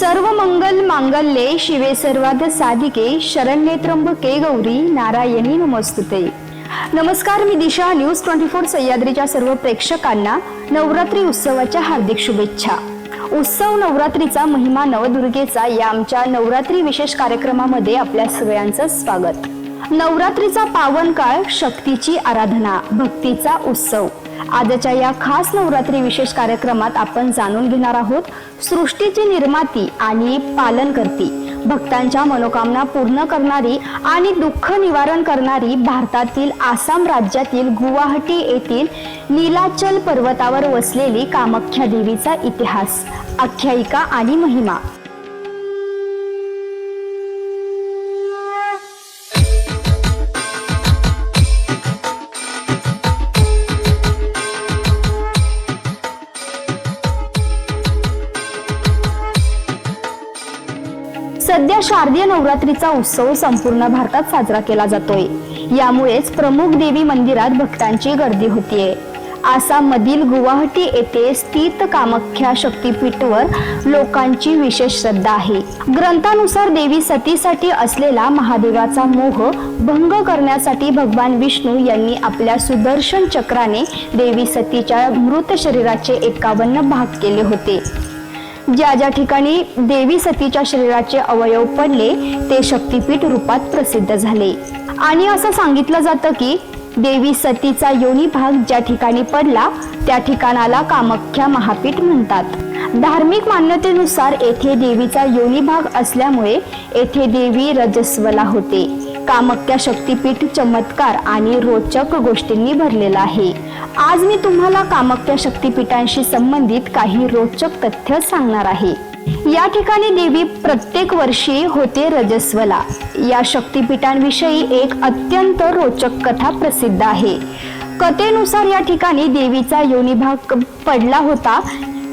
सर्व मंगल मांगल्ये शिवे सर्वाद साधिके शरण्ये त्र्यंबके गौरी नारायणी नमस्तुते. नमस्कार मी दिशा न्यूज ट्वेंटी फोर सह्याद्रीच्या सर्व प्रेक्षकांना नवरात्री उत्सवाच्या हार्दिक शुभेच्छा. उत्सव नवरात्रीचा महिमा नवदुर्गेचा या आमच्या नवरात्री विशेष कार्यक्रमामध्ये आपल्या सगळ्यांचं स्वागत. नवरात्रीचा पावन काळ शक्तीची आराधना भक्तीचा उत्सव. आजच्या या खास नवरात्री विशेष कार्यक्रमात आपण जाणून घेणार आहोत सृष्टीची निर्माती आणि पालन करती भक्तांच्या मनोकामना पूर्ण करणारी आणि दुःख निवारण करणारी भारतातील आसाम राज्यातील गुवाहाटी येथील नीलाचल पर्वतावर वसलेली कामाख्या देवीचा इतिहास आख्यायिका आणि महिमा. सध्या शारदीय नवरात्रीचा उत्सव संपूर्ण भारतात साजरा केला जातोय. यामुळेच प्रमुख देवी मंदिरात भक्तांची गर्दी होतीये. आसाममधील गुवाहाटी येथे स्थित कामाख्या शक्तीपीठवर लोकांची विशेष श्रद्धा आहे. ग्रंथानुसार देवी सतीसाठी असलेला महादेवाचा मोह भंग करण्यासाठी भगवान विष्णू यांनी आपल्या सुदर्शन चक्राने देवी सतीच्या मृत शरीराचे एकावन्न भाग केले होते. ज्या ज्या ठिकाणी देवी सतीच्या शरीराचे अवयव पडले ते शक्तीपीठ रूपात प्रसिद्ध झाले. आणि असं सांगितलं जातं की देवी सतीचा योनी भाग ज्या ठिकाणी पडला त्या ठिकाणाला कामाख्या महापीठ म्हणतात. धार्मिक मान्यतेनुसार येथे देवीचा योनी भाग असल्यामुळे येथे देवी रजस्वला होते. कामक्या शक्तीपीठ चमत्कार आणि रोचक गोष्टींनी भरलेला आहे. आज मी तुम्हाला कामक्या शक्तीपीठांशी संबंधित काही रोचक तथ्य सांगणार आहे. या ठिकाणी देवी प्रत्येक वर्षी होते रजस्वला. या शक्तीपीठांविषयी एक अत्यंत रोचक कथा प्रसिद्ध आहे. कथेनुसार या ठिकाणी देवीचा योनिभाग पडला होता.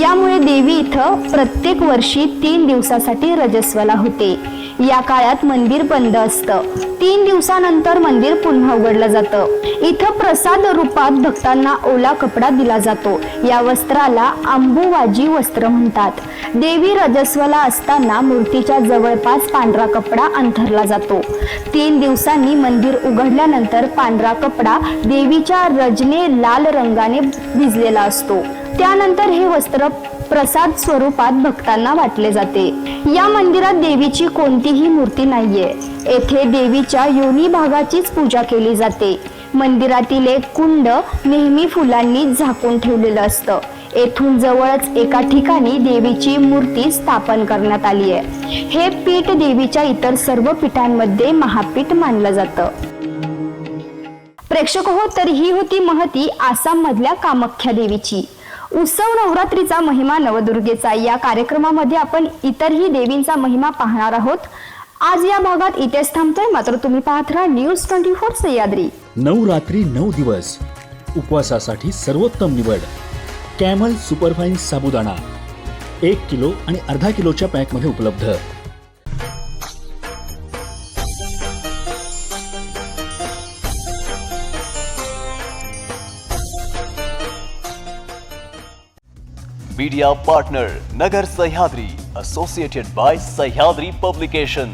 यामुळे देवी इथं प्रत्येक वर्षी तीन दिवसासाठी रजस्वला होते. या काळात मंदिर बंद असतं. तीन दिवसानंतर मंदिर पुन्हा उघडलं जातं. इथं प्रसाद रूपात भक्तांना ओला कपडा दिला जातो. या वस्त्राला आंबुवाजी वस्त्र म्हणतात. देवी रजस्वला असताना मूर्तीच्या जवळपास पांढरा कपडा अंथरला जातो. तीन दिवसांनी मंदिर उघडल्यानंतर पांढरा कपडा देवीच्या रजने लाल रंगाने भिजलेला असतो. त्यानंतर हे वस्त्र प्रसाद स्वरूपात भक्तांना वाटले जाते. या मंदिरात देवीची कोणतीही मूर्ती नाहीये. येथे देवीच्या योनी भागाचीच पूजा केली जाते. मंदिरातील एक कुंड नेहमी फुलांनी झाकून ठेवलेलं असतं. येथून जवळच एका ठिकाणी देवीची मूर्ती स्थापन करण्यात आली आहे हे पीठ देवीच्या इतर सर्व पीठांमध्ये महापीठ मानलं जातं. प्रेक्षक हो तर ही होती महती आसाम मधल्या कामाख्या देवीची. उत्सव नवरात्रीचा महिमा नवदुर्गेचा. या कार्यक्रमामध्ये आपण इतरही देवींचा महिमा पाहणार आहोत. आज या भागात इथेच थांबतोय. मात्र तुम्ही पाहत राहा न्यूज ट्वेंटी फोर सह्याद्री. नऊ रात्री नऊ दिवस. उपवासासाठी सर्वोत्तम निवड. Camel superfine sabudana. एक किलो आणि अर्धा किलोच्या पॅकमध्ये उपलब्ध. Media partner Nagar Sahyadri associated by Sahyadri publication